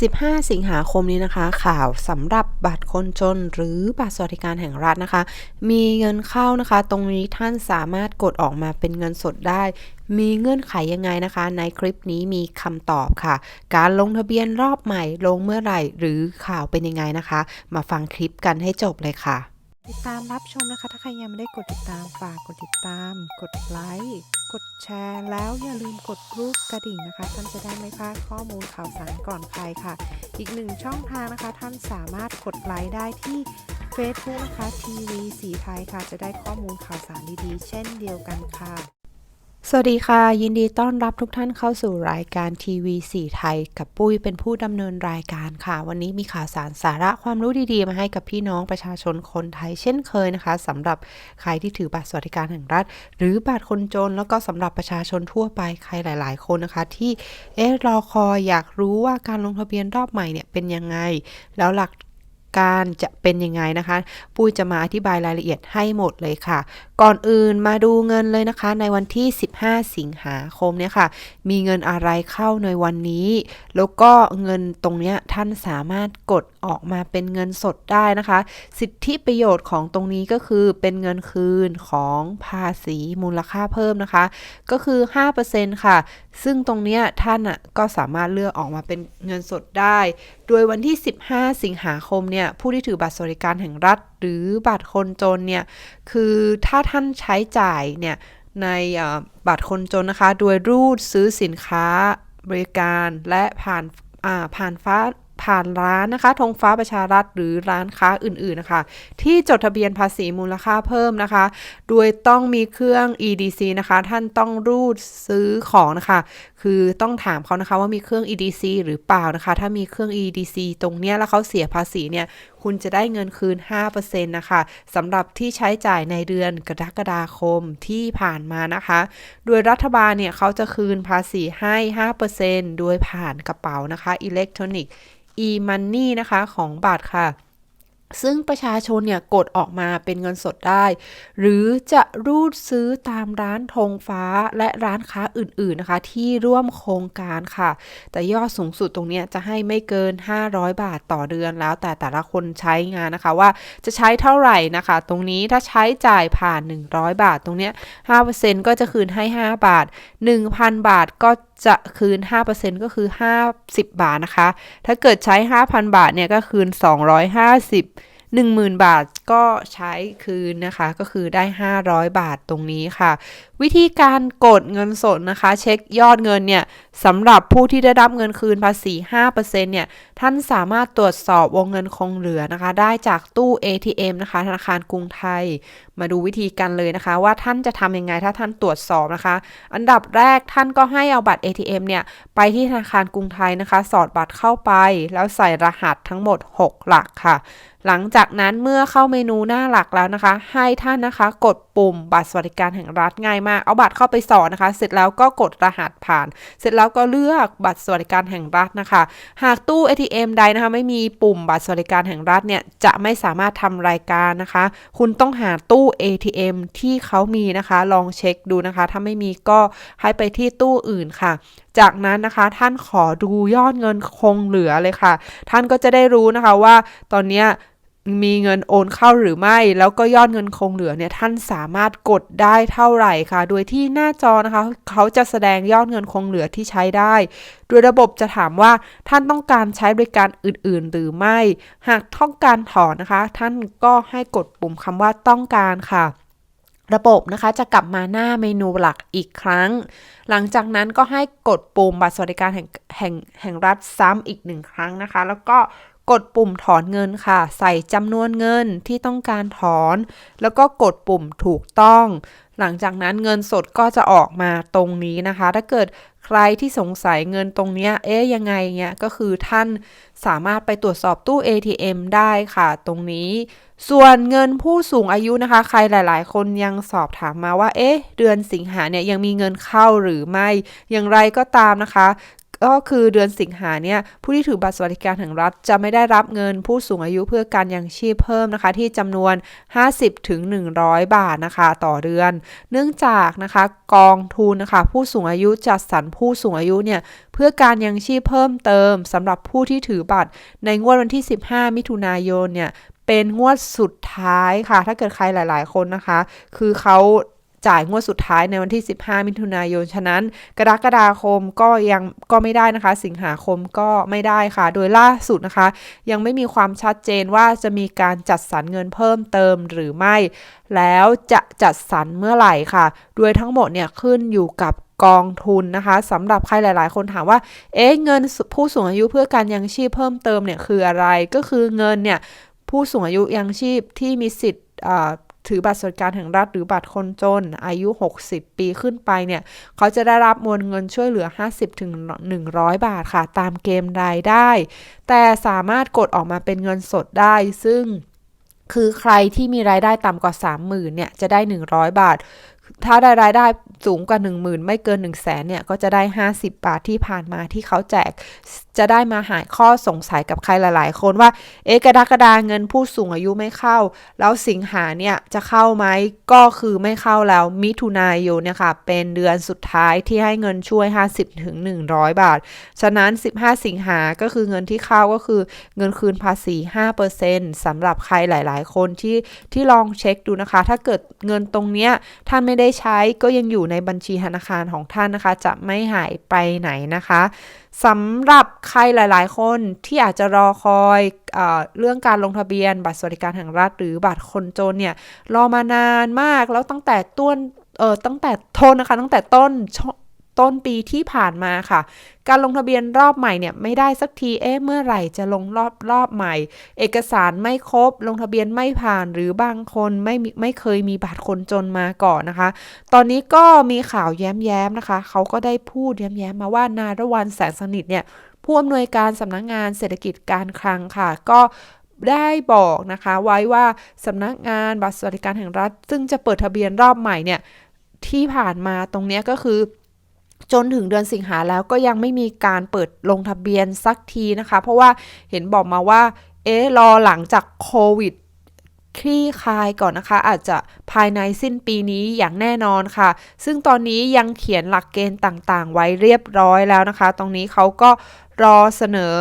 15 สิงหาคมนี้นะคะ ข่าวสำหรับบัตรคนจน หรือบัตรสวัสดิการแห่งรัฐนะคะ มีเงินเข้านะคะ ตรงนี้ท่านสามารถกดออกมาเป็นเงินสดได้ มีเงื่อนไขยังไงนะคะ ในคลิปนี้มีคำตอบค่ะ การลงทะเบียนรอบใหม่ลงเมื่อไหร่ หรือข่าวเป็นยังไงนะคะ มาฟังคลิปกันให้จบเลยค่ะ ติดตามรับชมนะคะ ถ้าใครยังไม่ได้กดติดตามฝากกดติดตาม กดไลค์ กดแชร์ แล้วอย่าลืมกดรูปกระดิ่งนะคะ ท่านจะได้ไม่พลาดข้อมูลข่าวสารก่อนใครค่ะ อีกหนึ่งช่องทางนะคะ ท่านสามารถกดไลค์ได้ที่ Facebook นะคะทีวีสีไทยค่ะ จะได้ข้อมูลข่าวสารดีๆ เช่นเดียวกันค่ะ สวัสดีค่ะ ยินดีต้อนรับทุกท่านเข้าสู่รายการทีวีสีไทย กับปุ้ยเป็นผู้ดำเนินรายการค่ะ วันนี้มีข่าวสารสาระความรู้ดีๆ มาให้กับพี่น้องประชาชนคนไทยเช่นเคยนะคะสำหรับใครที่ถือบัตรสวัสดิการแห่งรัฐ หรือบัตรคนจน แล้วก็สำหรับประชาชนทั่วไปใครหลาย ๆ คนนะคะ ที่เอ๊ะรอคอยอยากรู้ว่าการลงทะเบียนรอบใหม่เนี่ยเป็นยังไง แล้วหลัก การจะเป็นยังไงนะคะ ปุ้ยจะมาอธิบายรายละเอียดให้หมดเลยค่ะ ก่อนอื่นมาดูเงินเลยนะคะ ในวันที่ 15 สิงหาคมเนี่ยค่ะ มีเงินอะไรเข้าในวันนี้ แล้วก็เงินตรงเนี้ยท่านสามารถกดออกมาเป็นเงินสดได้นะคะ สิทธิประโยชน์ของตรงนี้ก็คือเป็นเงินคืนของภาษีมูลค่าเพิ่มนะคะ ก็คือ 5%ค่ะ ซึ่งตรงเนี้ยท่านอะก็สามารถเลือกออกมาเป็นเงินสดได้โดยวันที่ 15 สิงหาคมเนี่ยผู้ที่ถือบัตรสวัสดิการแห่งรัฐ หรือบัตรคนจนเนี่ยคือถ้าท่านใช้จ่ายเนี่ยในบัตรคนจนนะคะ โดยรูดซื้อสินค้าบริการและผ่านผ่านฟ้า ผ่านร้านนะคะธงฟ้าประชารัฐหรือร้านค้าอื่นๆนะคะ ที่จดทะเบียนภาษีมูลค่าเพิ่มนะคะ โดยต้องมีเครื่อง EDC นะคะ ท่านต้องรูดซื้อของนะคะ คือต้องถามเขานะคะว่ามีเครื่อง EDC หรือเปล่านะคะ ถ้ามีเครื่อง EDC ตรงเนี้ยแล้วเขาเสียภาษีเนี่ย คุณจะได้เงินคืน 5%นะคะสำหรับที่ใช้จ่ายในเดือนกรกฎาคมที่ผ่านมานะคะ โดยรัฐบาลเนี่ยเขาจะคืนภาษีให้ 5%โดยผ่านกระเป๋านะคะอิเล็กทรอนิกส์ e-money นะคะของบัตรค่ะ ซึ่งประชาชนเนี่ยกดออกมาเป็นเงินสดได้ หรือจะรูดซื้อตามร้านธงฟ้าและร้านค้าอื่นๆนะคะ ที่ร่วมโครงการค่ะ แต่ยอดสูงสุดตรงนี้จะให้ไม่เกิน 500 บาทต่อเดือนแล้ว แต่แต่ละคนใช้งานนะคะว่าจะใช้เท่าไหร่นะคะ ตรงนี้ถ้าใช้จ่ายผ่าน 100 บาท ตรงนี้5%ก็จะคืนให้ 5 บาท 1,000 บาทก็จะคืน 5%ก็คือ 50 บาทนะคะ ถ้าเกิดใช้ 5,000 บาทเนี่ยก็คืน 250 10,000 บาทก็ใช้คืนนะคะ ก็คือได้ 500 บาทตรงนี้ค่ะวิธีการกดเงินสดนะคะ เช็คยอดเงินเนี่ยสำหรับผู้ที่ได้รับเงินคืนภาษี 5%เนี่ยท่านสามารถตรวจสอบวงเงินคงเหลือนะคะ ได้จากตู้ ATM นะคะ ธนาคารกรุงไทย มาดูวิธีกันเลยนะคะ ว่าท่านจะทำยังไงถ้าท่านตรวจสอบนะคะ อันดับแรกท่านก็ให้เอาบัตร ATM เนี่ยไปที่ธนาคารกรุงไทยนะคะ สอดบัตรเข้าไป แล้วใส่รหัสทั้งหมด 6 หลักค่ะ หลังจากนั้นเมื่อเข้าเมนูหน้าหลักแล้วนะคะ ให้ท่านนะคะ กดปุ่มบัตรสวัสดิการแห่งรัฐง่ายมาก เอาบัตรเข้าไปสอนนะคะ เสร็จแล้วก็กดรหัสผ่าน เสร็จแล้วก็เลือกบัตรสวัสดิการแห่งรัฐนะคะ หากตู้ ATM ใดนะคะ ไม่มีปุ่มบัตรสวัสดิการแห่งรัฐเนี่ยจะไม่สามารถทำรายการนะคะ คุณต้องหาตู้ ATM ที่เขามีนะคะ ลองเช็คดูนะคะ ถ้าไม่มีก็ให้ไปที่ตู้อื่นค่ะจากนั้นนะคะท่านขอดูยอดเงินคงเหลือเลยค่ะ ท่านก็จะได้รู้นะคะว่าตอนนี้ มีเงินโอนเข้าหรือไม่ แล้วก็ยอดเงินคงเหลือเนี่ยท่านสามารถกดได้เท่าไหร่ค่ะ โดยที่หน้าจอนะคะ เขาจะแสดงยอดเงินคงเหลือที่ใช้ได้ โดยระบบจะถามว่าท่านต้องการใช้บริการอื่น ๆ หรือไม่ หากต้องการถอนนะคะ ท่านก็ให้กดปุ่มคำว่าต้องการค่ะระบบนะคะจะกลับมาหน้าเมนูหลักอีกครั้ง หลังจากนั้นก็ให้กดปุ่มบัตรสวัสดิการแห่งแห่งแห่งรัฐซ้ำอีกหนึ่งครั้งนะคะ แล้วก็ กดปุ่มถอนเงินค่ะ ใส่จำนวนเงินที่ต้องการถอน แล้วก็กดปุ่มถูกต้อง หลังจากนั้นเงินสดก็จะออกมาตรงนี้นะคะ ถ้าเกิดใครที่สงสัยเงินตรงนี้เอ๊ยยังไงเนี่ยก็คือท่านสามารถไปตรวจสอบตู้ ATM ได้ค่ะ ตรงนี้ ส่วนเงินผู้สูงอายุนะคะ ใครหลาย ๆ คนยังสอบถามมาว่า เอ๊ะ เดือนสิงหาเนี่ยยังมีเงินเข้าหรือไม่ อย่างไรก็ตามนะคะ ก็คือเดือนสิงหาเนี่ยผู้ที่ถือบัตรสวัสดิการแห่งรัฐ จะไม่ได้รับเงินผู้สูงอายุเพื่อการยังชีพเพิ่มนะคะ ที่จำนวน 50ถึง100 บาทนะคะ ต่อเดือน เนื่องจากนะคะกองทุนนะคะ ผู้สูงอายุจัดสรรผู้สูงอายุเนี่ยเพื่อการยังชีพเพิ่มเติมสำหรับผู้ที่ถือบัตรในงวดวันที่ 15 มิถุนายนเนี่ยเป็นงวดสุดท้ายค่ะ ถ้าเกิดใครหลาย ๆ คนนะคะ คือเขา จ่ายงวดสุดท้ายในวันที่ 15 มิถุนายน ฉะนั้น กรกฎาคมก็ยังก็ไม่ได้นะคะ สิงหาคมก็ไม่ได้ค่ะ โดยล่าสุดนะคะ ยังไม่มีความชัดเจนว่าจะมีการจัดสรรเงินเพิ่มเติมหรือไม่ แล้วจะจัดสรรเมื่อไหร่ค่ะ โดยทั้งหมดเนี่ยขึ้นอยู่กับกองทุนนะคะสำหรับใครหลาย ๆ คนถามว่า เอ๊ะเงินผู้สูงอายุเพื่อการยังชีพเพิ่มเติมเนี่ยคืออะไรก็คือเงินเนี่ยผู้สูงอายุยังชีพที่มีสิทธิ์ ถือบัตรสวัสดิการแห่งรัฐหรือบัตรคนจน อายุ 60 ปีขึ้นไปเนี่ย เขาจะได้รับมวลเงินช่วยเหลือ 50ถึง100 บาทค่ะ ตามเกมรายได้ แต่สามารถกดออกมาเป็นเงินสดได้ ซึ่งคือใครที่มีรายได้ต่ำกว่า 30,000เนี่ยจะได้ 100 บาท ถ้าได้รายได้สูงกว่า 10,000 ไม่เกิน 1 0 0 0 0แสนเนี่ย ก็จะได้ 50 บาทที่ผ่านมาที่เขาแจก จะได้มาหายข้อสงสัยกับใครหลาย ๆ คนว่า เอ๊ะกระดากระดาเงินผู้สูงอายุไม่เข้า แล้วสิงหาเนี่ย จะเข้าไหมก็คือไม่เข้าแล้ว มิถุนายนเนี่ยค่ะ เป็นเดือนสุดท้ายที่ให้เงินช่วย 50ถึง100 บาท ฉะนั้น 15 สิงหาก็คือเงินที่เข้าก็คือเงินคืนภาษี 5%สำหรับใครหลาย ๆ คนที่ที่ลองเช็คดูนะคะ ถ้าเกิดเงินตรงเนี้ยท่านไม่ได้ใช้ก็ยังอยู่ในบัญชีธนาคารของท่านนะคะ จะไม่หายไปไหนนะคะสำหรับใครหลายๆ คนที่อาจจะรอคอยเอเรื่องการลงทะเบียน บัตรสวัสดิการแห่งรัฐ หรือบัตรคนจนเนี่ยรอมานานมากแล้วตั้งแต่ต้นเออตั้งแต่โทษนะคะ ตั้งแต่ต้น ต้นปีที่ผ่านมาค่ะ การลงทะเบียนรอบใหม่เนี่ยไม่ได้สักทีเอ๊ะเมื่อไหร่จะลงรอบรอบใหม่ เอกสารไม่ครบ ลงทะเบียนไม่ผ่านหรือบางคนไม่ไม่เคยมีบัตรคนจนมาก่อนนะคะ ตอนนี้ก็มีข่าวแย้มๆนะคะ เขาก็ได้พูดแย้มๆมาว่านารวันแสงสนิทเนี่ยผู้อำนวยการสำนักงงานเศรษฐกิจการคลังค่ะ ก็ได้บอกนะคะไว้ว่าสำนักงานบัตรสวัสดิการแห่งรัฐ ซึ่งจะเปิดทะเบียนรอบใหม่เนี่ยที่ผ่านมาตรงนี้ก็คือ จนถึงเดือนสิงหาแล้วก็ยังไม่มีการเปิดลงทะเบียนสักทีนะคะ เพราะว่าเห็นบอกมาว่า เอ๊ะ รอหลังจากโควิดคลี่คลายก่อนนะคะ อาจจะภายในสิ้นปีนี้อย่างแน่นอนค่ะ ซึ่งตอนนี้ยังเขียนหลักเกณฑ์ต่างๆ ไว้เรียบร้อยแล้วนะคะ ตรงนี้เขาก็รอเสนอ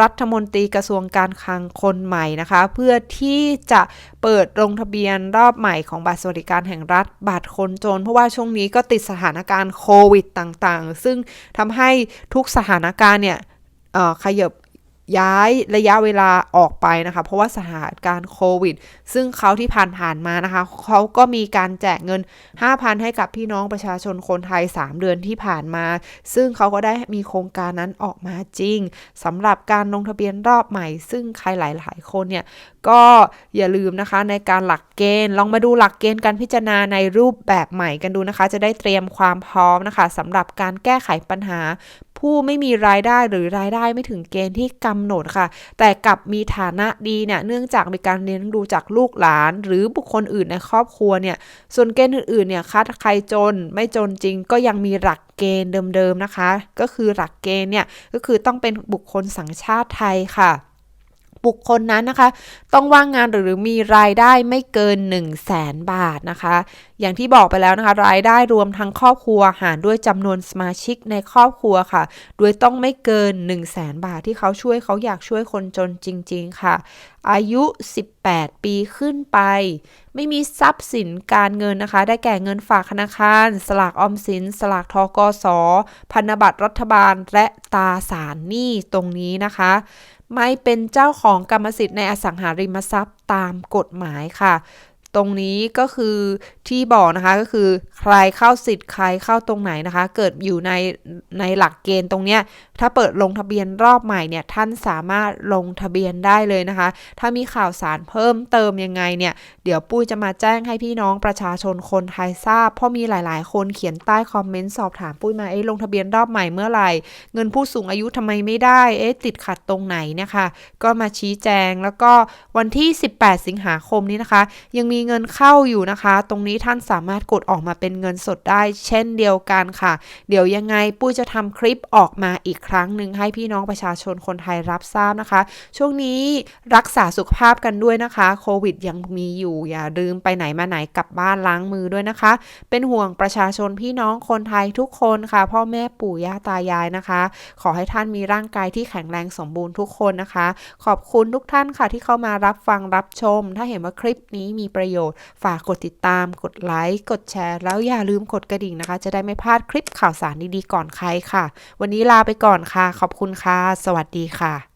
รัฐมนตรีกระทรวงการคลังคนใหม่นะคะ เพื่อที่จะเปิดลงทะเบียนรอบใหม่ของบัตรสวัสดิการแห่งรัฐบัตรคนจน เพราะว่าช่วงนี้ก็ติดสถานการณ์โควิดต่างๆ ซึ่งทำให้ทุกสถานการณ์เนี่ยขยับ ย้ายระยะเวลาออกไปนะคะ เพราะว่าสถานการณ์โควิด ซึ่งเขาที่ผ่านผ่านมานะคะ เขาก็มีการแจกเงิน 5,000 ให้กับพี่น้องประชาชนคนไทย 3 เดือนที่ผ่านมา ซึ่งเขาก็ได้มีโครงการนั้นออกมาจริงสำหรับการลงทะเบียนรอบใหม่ ซึ่งใครหลายๆ คนเนี่ย ก็อย่าลืมนะคะในการหลักเกณฑ์ ลองมาดูหลักเกณฑ์การพิจารณาในรูปแบบใหม่กันดูนะคะ จะได้เตรียมความพร้อมนะคะสำหรับการแก้ไขปัญหาผู้ไม่มีรายได้หรือรายได้ไม่ถึงเกณฑ์ที่กำหนดค่ะ แต่กลับมีฐานะดีเนี่ยเนื่องจากมีการเลี้ยงดูจากลูกหลาน หรือบุคคลอื่นในครอบครัวเนี่ยส่วนเกณฑ์อื่นๆเนี่ยคัดใครจนไม่จนจริงก็ยังมีหลักเกณฑ์เดิมๆนะคะ ก็คือหลักเกณฑ์เนี่ยก็คือต้องเป็นบุคคลสัญชาติไทยค่ะบุคคลนั้นนะคะ ต้องว่างงานหรือมีรายได้ไม่เกิน 1 0 0 0 0แสนบาทนะคะอย่างที่บอกไปแล้วนะคะ รายได้รวมทั้งครอบครัวหารด้วยจำนวนสมาชิกในครอบครัวค่ะ โดยต้องไม่เกิน 1 0 0 0 0แสนบาทที่เขาช่วยเขาอยากช่วยคนจนจริง ๆ ค่ะ อายุ 18 ปีขึ้นไป ไม่มีทรัพย์สินการเงินนะคะ ได้แก่เงินฝากธนาคาร สลากออมสิน สลากทกส พันธบัตรรัฐบาลและตราสารหนี้ตรงนี้นะคะไม่เป็นเจ้าของกรรมสิทธิ์ในอสังหาริมทรัพย์ตามกฎหมายค่ะ ตรงนี้ก็คือที่บอกนะคะก็คือใครเข้าสิทธิ์ใครเข้าตรงไหนนะคะ เกิดอยู่ในในหลักเกณฑ์ตรงเนี้ยถ้าเปิดลงทะเบียนรอบใหม่เนี่ยท่านสามารถลงทะเบียนได้เลยนะคะ ถ้ามีข่าวสารเพิ่มเติมยังไงเนี่ยเดี๋ยวปุ้ยจะมาแจ้งให้พี่น้องประชาชนคนไทยทราบ เพราะมีหลาย ๆ คนเขียนใต้คอมเมนต์สอบถามปุ้ยมาเอ๊ะลงทะเบียนรอบใหม่เมื่อไหร่ เงินผู้สูงอายุทำไมไม่ได้เอ๊ะติดขัดตรงไหนเนี่ยค่ะก็มาชี้แจงแล้วก็วันที่ 18 สิงหาคมนี้นะคะ ยังมีเงินเข้าอยู่นะคะ ตรงนี้ท่านสามารถกดออกมาเป็นเงินสดได้ เช่นเดียวกันค่ะ เดี๋ยวยังไงปุ้ยจะทำคลิปออกมาอีกครั้งหนึ่งให้พี่น้องประชาชนคนไทยรับทราบนะคะ ช่วงนี้รักษาสุขภาพกันด้วยนะคะโควิดยังมีอยู่อย่าลืมไปไหนมาไหนกลับบ้านล้างมือด้วยนะคะ เป็นห่วงประชาชนพี่น้องคนไทยทุกคนค่ะ พ่อแม่ปู่ย่าตายายนะคะ ขอให้ท่านมีร่างกายที่แข็งแรงสมบูรณ์ทุกคนนะคะ ขอบคุณทุกท่านค่ะที่เข้ามารับฟังรับชม ถ้าเห็นว่าคลิปนี้มีประโยประโยชน์ ฝากกดติดตาม กดไลค์ กดแชร์ แล้วอย่าลืมกดกระดิ่งนะคะ จะได้ไม่พลาดคลิปข่าวสารดีๆก่อนใครค่ะ วันนี้ลาไปก่อนค่ะ ขอบคุณค่ะ สวัสดีค่ะ